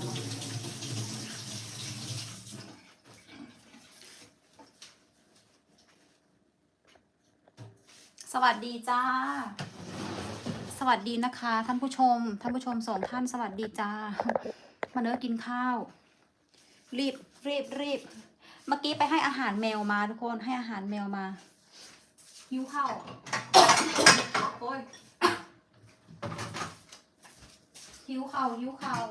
สวัสดีจ้า สวัสดีนะคะ ท่านผู้ชม ท่านผู้ชมสองท่านสวัสดีจ้า มาเนื้อกินข้าว รีบรีบรีบ เมื่อกี้ไปให้อาหารแมวมาทุกคนให้อาหารแมวมา หิวข้าวโอ้ยหิวข้าวหิวข้าว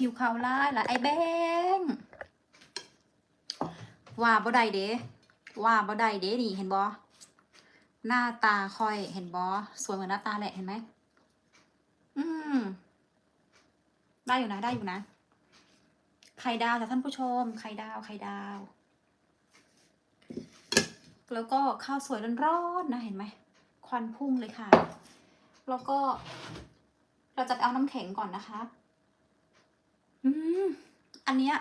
หิวข้าวไล่ละไอ้แบงว่าบ่ได้เด้ว่าบ่ได้เด้นี่เห็นบ่หน้าตาค่อยเห็นบ่สวยเหมือนหน้าตาแหละเห็นไหม อืม ได้อยู่นะได้อยู่นะ ไข่ดาวแต่ท่านผู้ชม ไข่ดาว ไข่ดาว แล้วก็ข้าวสวยร้อนๆนะเห็นไหม ควันพุ่งเลยค่ะ แล้วก็เราจะไปเอาน้ำแข็งก่อนนะคะ อืม อันเนี้ย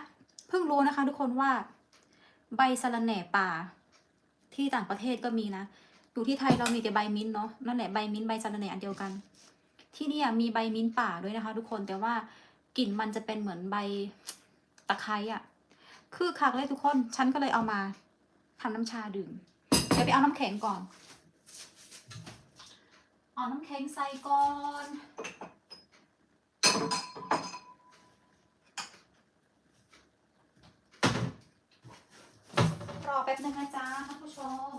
เพิ่งรู้นะคะ ทุกคนว่า ใบสะระแหน่ป่า ที่ต่างประเทศก็มีนะ อยู่ที่ไทยเรามีแต่ใบมิ้นเนาะ นั่นแหละใบมิ้นใบสะระแหน่อันเดียวกัน ที่นี่มีใบมิ้นป่าด้วยนะคะ ทุกคน แต่ว่ากลิ่นมันจะเป็นเหมือนใบตะไคร้อะคือคักเลยทุกคน ฉันก็เลยเอามาทำน้ำชาดื่ม เดี๋ยวไปเอาน้ำแข็งก่อน เอาน้ำแข็งใส่ก่อน รอแป๊บนึงนะจ๊ะท่านผู้ชม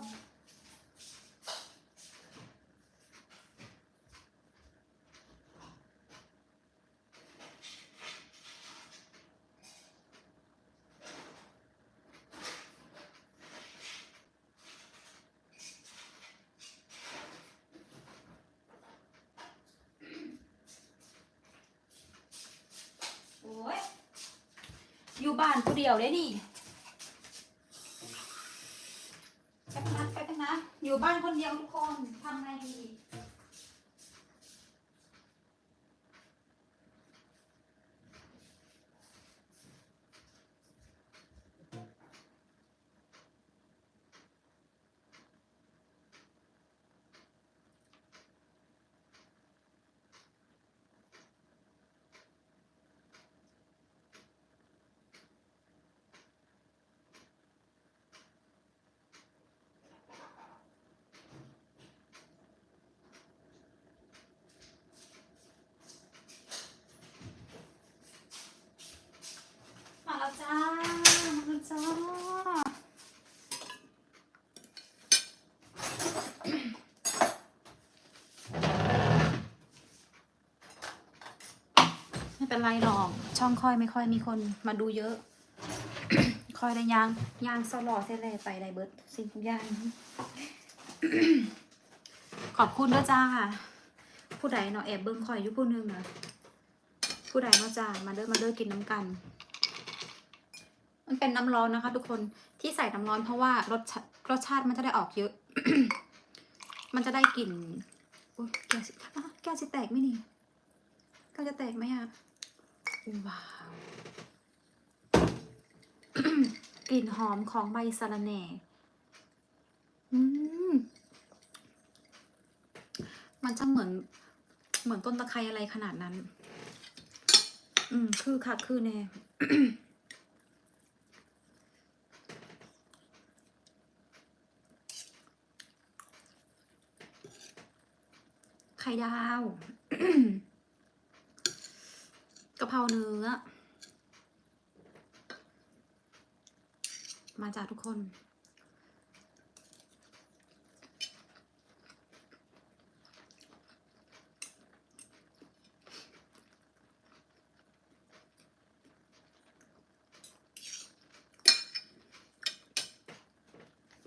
โอ้ยอยู่บ้านผู้เดียวได้ดิแป๊บนึงนะแป๊บนึงนะ อยู่ บ้านคนเดียวทุกคนทำไงดี มาแล้วจ้า มาแล้วจ้า ไม่เป็นไรหรอก ช่องค่อยไม่ค่อยมีคนมาดูเยอะ ค่อยได้ยางยางสลอเสร็จเลยไปได้เบิร์ดสิ่งทุกอย่าง ขอบคุณด้วยจ้า ผู้ใดเนาะแอบเบิ้งคอยอยู่ผู้หนึงนะผู้ใดเนาะจ้ามาเด้อมาเด้อกินน้ำกัน มันเป็นน้ำร้อนนะคะ ทุกคนที่ใส่น้ำร้อนเพราะว่ารสรสชาติมันจะได้ออกเยอะ มันจะได้กลิ่นโอ้ยแก้วสิแก้วจะแตกไหมนี่แก้วจะแตกไหมอะ ว้าวกลิ่นหอมของใบสะระแหน่มมันจะเหมือน เหมือนต้นตะไคร้อะไรขนาดนั้น อืม คือค่ะ คือแน่ไข่ดาว กะเพราเนื้อ มาจากทุกคน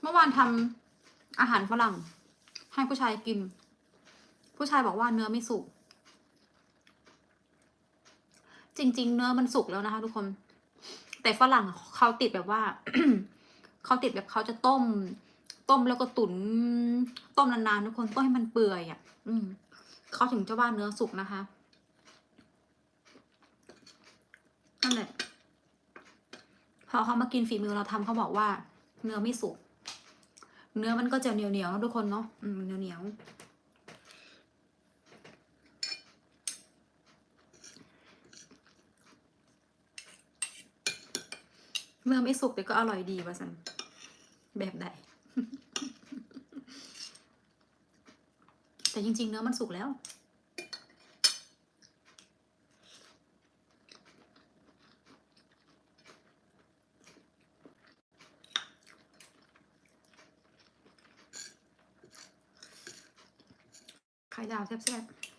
เมื่อวานทำอาหารฝรั่ง ให้ผู้ชายกิน ผู้ชายบอกว่าเนื้อไม่สุก จริง ๆ เนื้อมันสุกแล้วนะคะ ทุกคน แต่ฝรั่งเขาติดแบบว่าเขาติดแบบเขาจะต้ม ต้มแล้วก็ตุน ต้มนานๆทุกคนต้มให้มันเปื่อยอะ อืมเขาถึงจะว่าเนื้อสุกนะคะนั่นแหละพอเขามากินฝีมือเราทำเขาบอกว่า เนื้อไม่สุก เนื้อมันก็จะเหนียวเหนียวๆนะทุกคนเนาะอืมเหนียวเหนียว เนื้อไม่สุกแต่ก็อร่อยดีว่าสันแบบใดแต่จริง ๆ เนื้อมันสุกแล้ว ไข่ดาวแซ่บๆ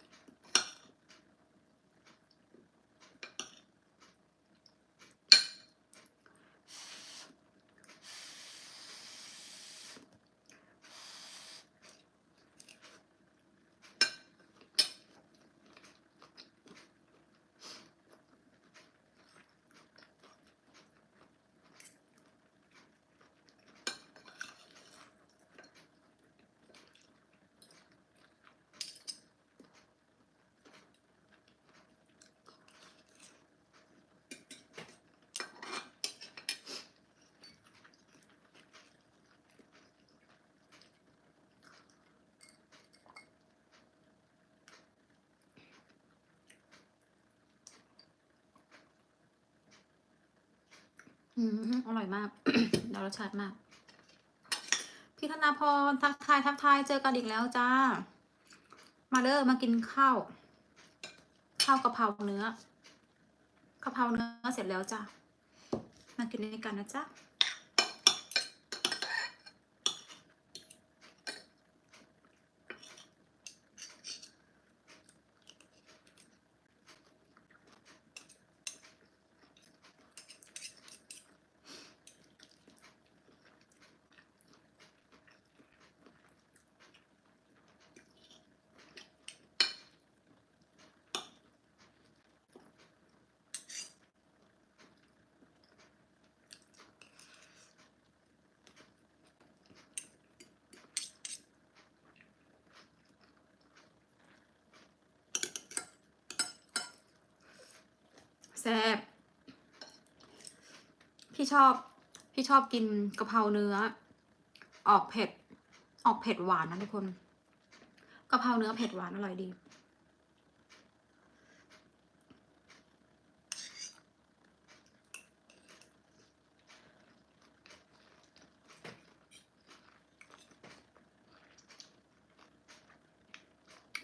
อืมอร่อยมากได้รสชาติมาก พี่ธนาพรทักทายทักทายเจอกันอีกแล้วจ้า มาเด้อมากินข้าว ข้าวกะเพราเนื้อกะเพราเนื้อเสร็จแล้วจ้ามากินด้วยกันนะจ๊ะ แซ่บพี่ชอบ พี่ชอบกินกะเพราเนื้อ ออกเผ็ด ออกเผ็ดหวานนะทุกคนกะเพราเนื้อเผ็ดหวานอร่อยดี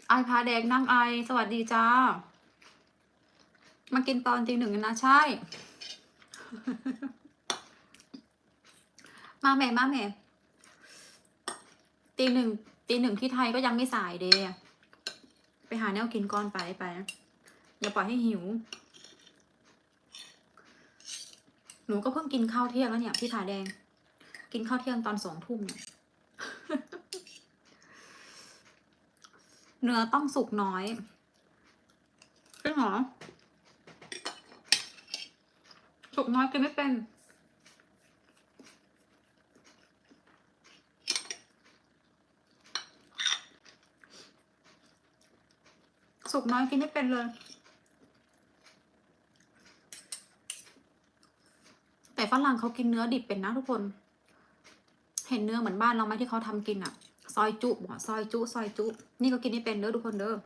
ไอพาแดงนั่งไอ สวัสดีจ้า มากินตอนตีหนึ่งนะใช่ มาแม่มาแม่ตีหนึ่งตีหนึ่งที่ไทยก็ยังไม่สายเดย์ไปหาแนวกินก่อนไปไปอย่าปล่อยให้หิว หนูก็เพิ่งกินข้าวเที่ยงแล้วเนี่ยพี่ผาแดง กินข้าวเที่ยงตอนสองทุ่มเนี่ยเนื้อต้องสุกน้อยจริงเหรอ สุ กน้อยกินไม่เป็น สุกน้อยกินไม่เป็นเลย แต่ฝรั่งเขากินเนื้อดิบเป็นนะทุกคน เห็นเนื้อเหมือนบ้านเราไหมที่เขาทำกินอะซอยจุบ่ซอยจุ ซอยจุ นี่ก็กินไม่เป็นเด้อทุกคนเด้อ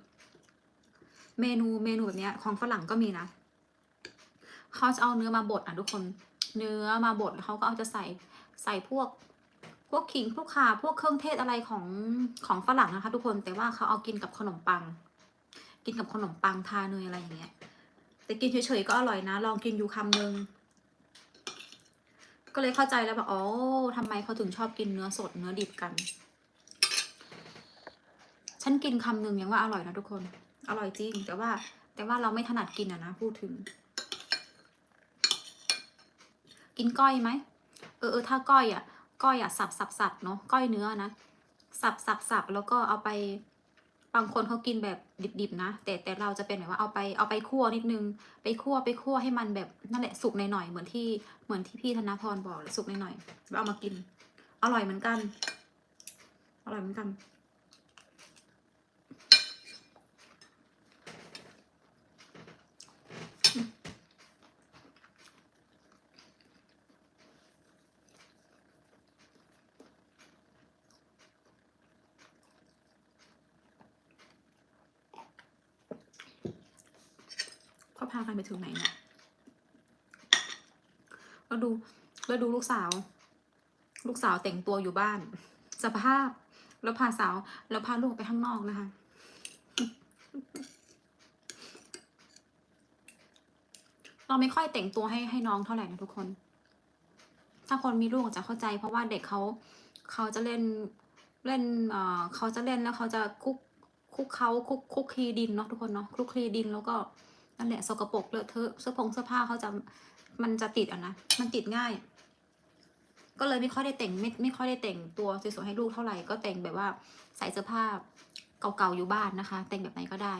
เมนูเมนูแบบเนี้ยของฝรั่งก็มีนะ เขาจะเอาเนื้อมาบดอะทุกคนเนื้อมาบดเขาก็เอาจะใส่ใส่พวกพวกขิงพวกข่าพวกเครื่องเทศอะไรของของฝรั่งนะคะ ทุกคนแต่ว่าเขาเอากินกับขนมปัง กินกับขนมปังทาเนยอะไรอย่างเงี้ยแต่กินเฉยๆก็อร่อยนะ ลองกินอยู่คำนึงก็เลยเข้าใจแล้วแบบอ๋อทำไมเขาถึงชอบกินเนื้อสดเนื้อดิบกัน ฉันกินคำหนึ่งยังว่าอร่อยนะทุกคน อร่อยจริง แต่ว่าแต่ว่าเราไม่ถนัดกินอะนะพูดถึง กินก้อยไหมเออเออถ้าก้อยอะก้อยอะสับสับสับเนาะก้อยเนื้อนะสับสับสับแล้วก็เอาไปบางคนเขากินแบบดิบๆนะ แต่แต่เราจะเป็นแบบว่าเอาไปเอาไปคั่วนิดนึง ไปคั่วไปคั่วให้มันแบบนั่นแหละสุกหน่อยๆเหมือนที่เหมือนที่พี่ธนพรบอกเลยสุกหน่อยๆแล้วเอามากิน อร่อยเหมือนกัน อร่อยเหมือนกัน ม พากันไปถึงไหนเนี่ยแล้วดูแล้วดูลูกสาว ลูกสาวแต่งตัวอยู่บ้าน สภาพแล้วพาสาวแล้วพาลูกไปข้างนอกนะคะเราไม่ค่อยแต่งตัวให้ให้น้องเท่าไหร่นะทุกคน ถ้าคนมีลูกอาจจะเข้าใจ เพราะว่าเด็กเขาเขาจะเล่นเล่นเอ่อเขาจะเล่นแล้วเขาจะคุกคุกเขาคุกคุกคลีดินเนาะทุกคนเนาะคุกคลีดินแล้วก็ นั่นแหละสกปรกเลอะเทอะเสื้อผงเสื้อผ้าเขาจะมันจะติดอะนะมันติดง่าย ก็เลยไม่ค่อยได้แต่งไม่ไม่ค่อยได้แต่งตัวสวยๆให้ลูกเท่าไหร่ก็แต่งแบบว่าใส่เสื้อผ้าเก่าๆอยู่บ้านนะคะ แต่งแบบไหนก็ได้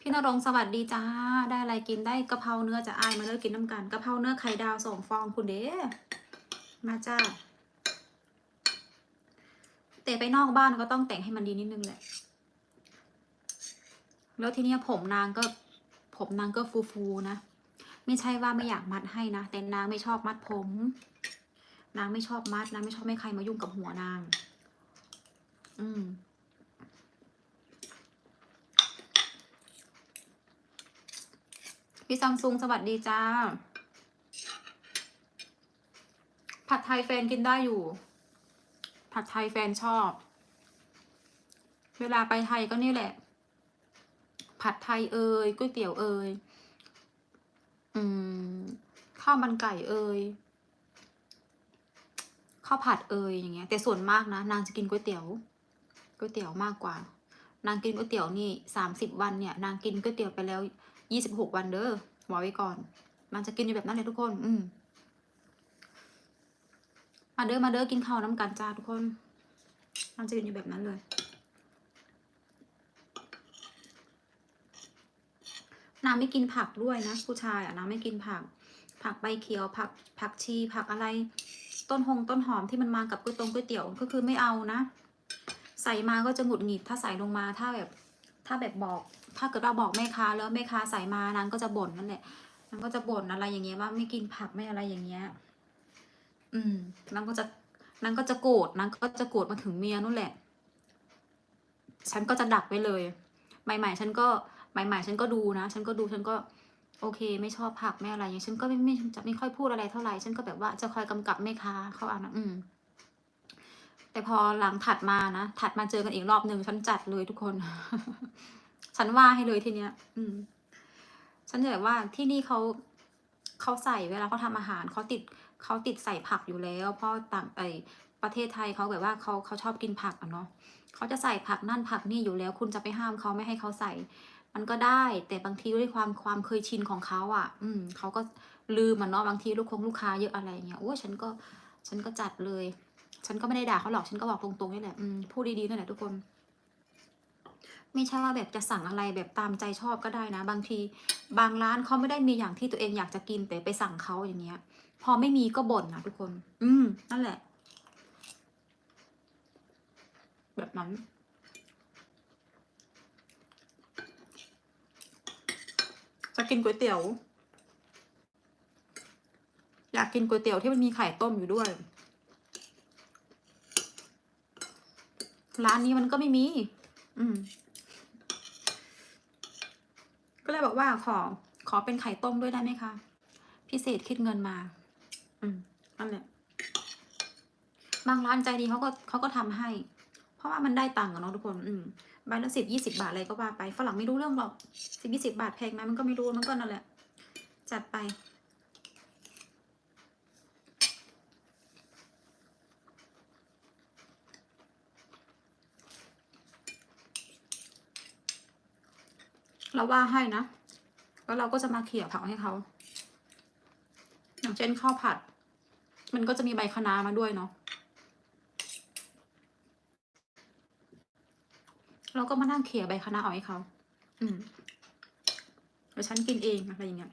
พี่นรงสวัสดีจ้า ได้อะไรกินได้กะเพราเนื้อจะอายมาเลิกกินน้ำกันกะเพราเนื้อไข่ดาวสองฟองคุณเด้มาจ้าแต่ไปนอกบ้านก็ต้องแต่งให้มันดีนิดนึงแหละ แล้วทีเนี้ยผมนางก็ผมนางก็ฟูๆนะ ไม่ใช่ว่าไม่อยากมัดให้นะแต่นางไม่ชอบมัดผม นางไม่ชอบมัดนางไม่ชอบให้ใครมายุ่งกับหัวนาง อืมพี่ซัมซุงสวัสดีจ้า ผัดไทยแฟนกินได้อยู่ ผัดไทยแฟนชอบ เวลาไปไทยก็นี่แหละ ผัดไทยเอ่ยก๋วยเตี๋ยวเอ่ยอืม ข้าวมันไก่เอ่ยข้าวผัดเอ่ยอย่างเงี้ย แต่ส่วนมากนะนางจะกินก๋วยเตี๋ยวก๋วยเตี๋ยวมากกว่า นางกินก๋วยเตี๋ยวนี่สามสิบวันเนี่ย นางกินก๋วยเตี๋ยวไปแล้วยี่สิบหกวันเด้อบอกไว้ก่อนนางจะกินอยู่แบบนั้นเลยทุกคน อืมมาเด้อมาเด้อกินข้าวน้ำกันจ้าทุกคนนางจะกินอยู่แบบนั้นเลย นางไม่กินผักด้วยนะ ผู้ชายอะนางไม่กินผัก ผักใบเขียวผักผักชี ผักอะไร ต้นหงต้นหอมที่มันมากับก๋วยตงก๋วยเตี๋ยวก็คือไม่เอานะ ใส่มาก็จะหงุดหงิดถ้าใส่ลงมาถ้าแบบ ถ้าแบบบอก ถ้าเกิดเราบอกแม่ค้าแล้วแม่ค้าใส่มานางก็จะบ่นนั่นแหละนางก็จะบ่นอะไรอย่างเงี้ยว่าไม่กินผักไม่อะไรอย่างเงี้ย อืมนางก็จะนางก็จะโกรธนางก็จะโกรธมาถึงเมียนู่นแหละ ฉันก็จะดักไว้เลย ใหม่ ๆ ฉันก็ ใหม่ๆ ฉันก็ดูนะ ฉันก็ดูฉันก็โอเค ไม่ชอบผักไม่อะไรอย่างนี้ฉันก็ไม่ไม่จะไม่ค่อยพูดอะไรเท่าไหร่ฉันก็แบบว่าจะคอยกำกับแม่ค้าเขาอะนะอืม แต่พอหลังถัดมานะถัดมาเจอกันอีกรอบหนึ่งฉันจัดเลยทุกคน ฉันว่าให้เลยทีเนี้ย อืม ฉันจะแบบว่าที่นี่เขาเขาใส่เวลาเขาทำอาหารเขาติดเขาติดใส่ผักอยู่แล้ว เพราะต่างไอประเทศไทยเขาแบบว่าเขาเขาชอบกินผักอะเนาะเขาจะใส่ผักนั่นผักนี่อยู่แล้ว คุณจะไปห้ามเขาไม่ให้เขาใส่ มันก็ได้ แต่บางทีด้วยความความเคยชินของเขาอะอืมเขาก็ลืมมันเนาะบางทีลูกคงลูกค้าเยอะอะไรเงี้ยโอ้ฉันก็ฉันก็จัดเลย ฉันก็ไม่ได้ด่าเขาหรอกฉันก็บอกตรงๆนี่แหละอืมพูดดีๆนั่นแหละทุกคน ไม่ใช่ว่าแบบจะสั่งอะไรแบบตามใจชอบก็ได้นะ บางทีบางร้านเขาไม่ได้มีอย่างที่ตัวเองอยากจะกินแต่ไปสั่งเขาอย่างเงี้ย พอไม่มีก็บ่นนะทุกคน อืมนั่นแหละ แบบนั้น จะกินก๋วยเตี๋ยว อยากกินก๋วยเตี๋ยวที่มันมีไข่ต้มอยู่ด้วย ร้านนี้มันก็ไม่มี อืม ก็เลยบอกว่าขอ ขอเป็นไข่ต้มด้วยได้ไหมคะ พิเศษคิดเงินมา อืมนั่นแหละบางร้านใจดีเขาก็เขาก็ทำให้ เพราะว่ามันได้ตังค์อะเนาะทุกคน อืม ใบละสิบยี่สิบาทอะไรก็ว่าไปฝรั่งไม่รู้เรื่องหรอกสิบยี่สิบาทแพงไหมมันก็ไม่รู้มันก็นั่นแหละ จัดไป เราว่าให้นะ แล้วเราก็จะมาเขี่ยผักให้เขา อย่างเช่นข้าวผัด มันก็จะมีใบคะน้ามาด้วยเนาะ เราก็มานั่งเขี่ยใบคะน้าออกให้เขาอืมเดี๋ยวฉันกินเองอะไรอย่างเงี้ย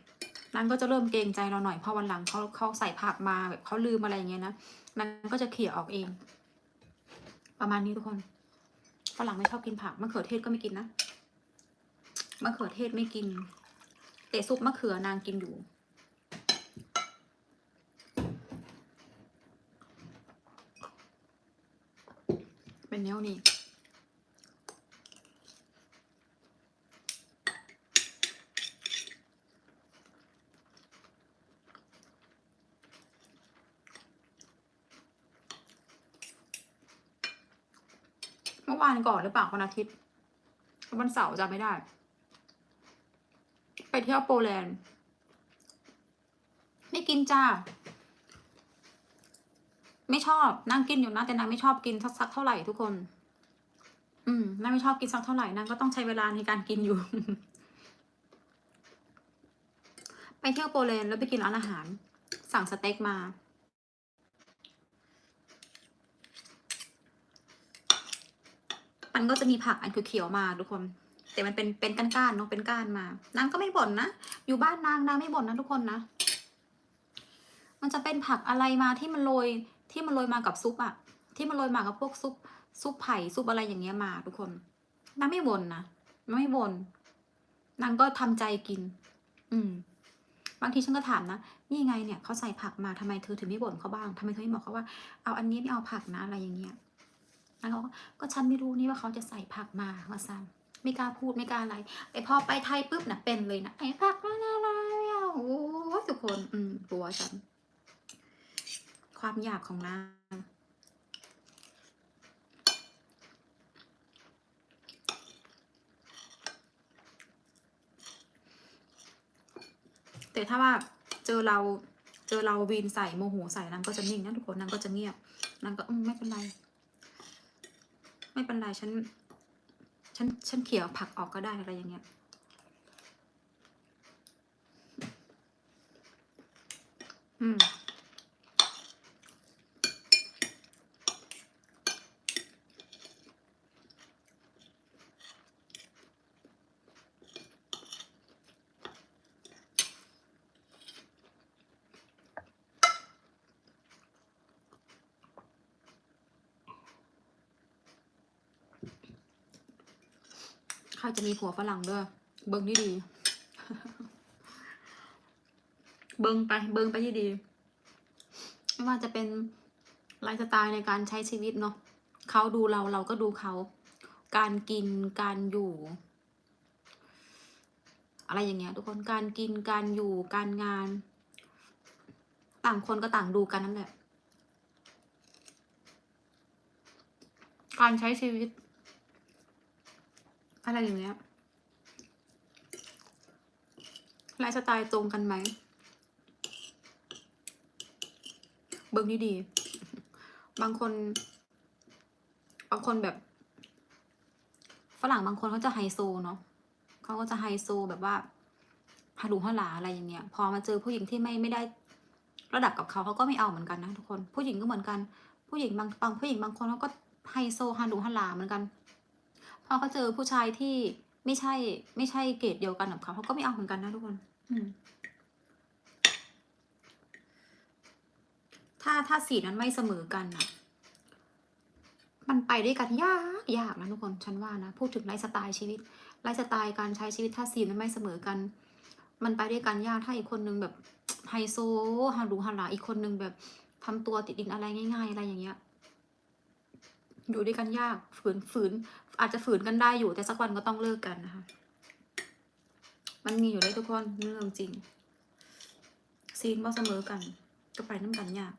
นางก็จะเริ่มเกรงใจเราหน่อยเพราะวันหลังเขาเขาใส่ผักมาแบบเขาลืมอะไรอย่างเงี้ยนะนางก็จะเขี่ยออกเอง ประมาณนี้ทุกคนฝรั่งไม่ชอบกินผักมะเขือเทศก็ไม่กินนะมะเขือเทศไม่กิน แต่ซุปมะเขือนางกินอยู่เป็นแนวนี้ ก่อนหรือเปล่าวันอาทิตย์วันเสาร์จำไม่ได้ ไปเที่ยวโปแลนด์ ไม่กินจ้า ไม่ชอบนางกินอยู่นะแต่นางไม่ชอบกินสักสักเท่าไหร่ทุกคน อืมนางไม่ชอบกินสักเท่าไหร่นางก็ต้องใช้เวลาในการกินอยู่ ไปเที่ยวโปแลนด์แล้วไปกินร้านอาหาร สั่งสเต็กมา มันก็จะมีผักอันเขียวๆมาทุกคน แต่มันเป็นเป็นก้านๆเนาะเป็นก้านมา นางก็ไม่บ่นนะ อยู่บ้านนางนางไม่บ่นนะทุกคนนะ มันจะเป็นผักอะไรมาที่มันโรยที่มันโรยมากับซุปอะที่มันโรยมากับพวกซุปซุปไผ่ซุปอะไรอย่างเงี้ยมาทุกคนนางไม่บ่นนะไม่บ่นนางก็ทำใจกิน อืม บางทีฉันก็ถามนะ นี่ไงเนี่ยเขาใส่ผักมาทำไมเธอถึงไม่บ่นเขาบ้างทำไมเธอไม่บอกเขาว่า เอาอันนี้ไม่เอาผักนะอะไรอย่างเงี้ย นางก็บอกว่าก็ฉันไม่รู้นี่ว่าเขาจะใส่ผักมาว่าซันไม่กล้าพูดไม่กล้าอะไรไอพอไปไทยปุ๊บนะเป็นเลยนะไอผักนั่นอะไรอะโอ้ยทุกคน อืมตัวฉัน ความอยากของนางแต่ถ้าว่าเจอเราเจอเราวีนใส่โมโหใส่นางก็จะนิ่งนะทุกคนนางก็จะเงียบนางก็อืมไม่เป็นไร ไม่เป็นไรฉัน ฉัน ฉันเขี่ยผักออกก็ได้อะไรอย่างเงี้ย อืม ใครจะมีผัวฝรั่งด้วยเบิ้งที่ดี เบิ้งไปเบิ้งไปที่ดี ไม่ว่าจะเป็นไลฟ์สไตล์ในการใช้ชีวิตเนาะเขาดูเราเราก็ดูเขา การกินการอยู่ อะไรอย่างเงี้ย ทุกคนการกินการอยู่การงาน ต่างคนก็ต่างดูกันนั่นแหละการใช้ชีวิต อะไรอย่างเงี้ยไลฟ์สไตล์ตรงกันไหม เบิ้งนี่ดีบางคน บางคนแบบ ฝรั่งบางคนเขาจะไฮโซเนาะเขาก็จะไฮโซแบบว่าฮารูฮาหลาอะไรอย่างเงี้ย พอมาเจอผู้หญิงที่ไม่ไม่ได้ระดับกับเขาเขาก็ไม่เอาเหมือนกันนะทุกคน ผู้หญิงก็เหมือนกัน ผู้หญิงบางบางผู้หญิงบางคนเขาก็ไฮโซฮารูฮาหลาเหมือนกัน เขาเจอผู้ชายที่ไม่ใช่ ไม่ใช่เกรดเดียวกันกับเขาเขาก็ไม่เอาเหมือนกันนะทุกคนอืมถ้าถ้าสีนั้นไม่เสมอกันนะมันไปด้วยกันยากยากนะทุกคนฉันว่านะพูดถึงไลฟ์สไตล์ชีวิตไลฟ์สไตล์การใช้ชีวิตถ้าสีนั้นไม่เสมอกัน มันไปด้วยกันยากถ้าอีกคนนึงแบบไฮโซฮารูฮาราอีกคนนึงแบบทำตัวติดดินอะไรง่าย ๆ อะไรอย่างเงี้ย อยู่ด้วยกันยากฝืนฝืน อาจจะฝืนกันได้อยู่ แต่สักวันก็ต้องเลิกกันนะคะ มันมีอยู่เลยทุกคนเรื่องจริงซีนว่าเสมอกัน ก็ไปน้ำกันยาก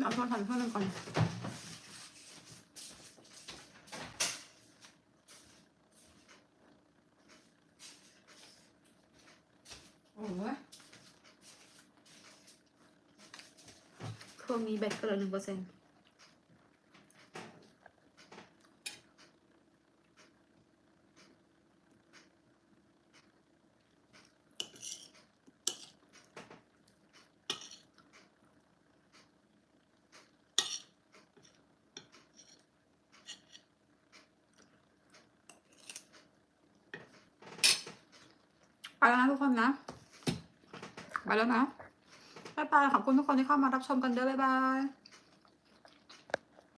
เราทอดทันเพื่อนก่อนโอ้ยเครื่องนี้แบตเกินหนึ่งเปอร์เซ็นต์ ไปแล้วนะทุกคนนะ ไปแล้วนะ บ๊ายบาย ขอบคุณ ที่เข้ามารับชมกันเด้อบ๊ายบาย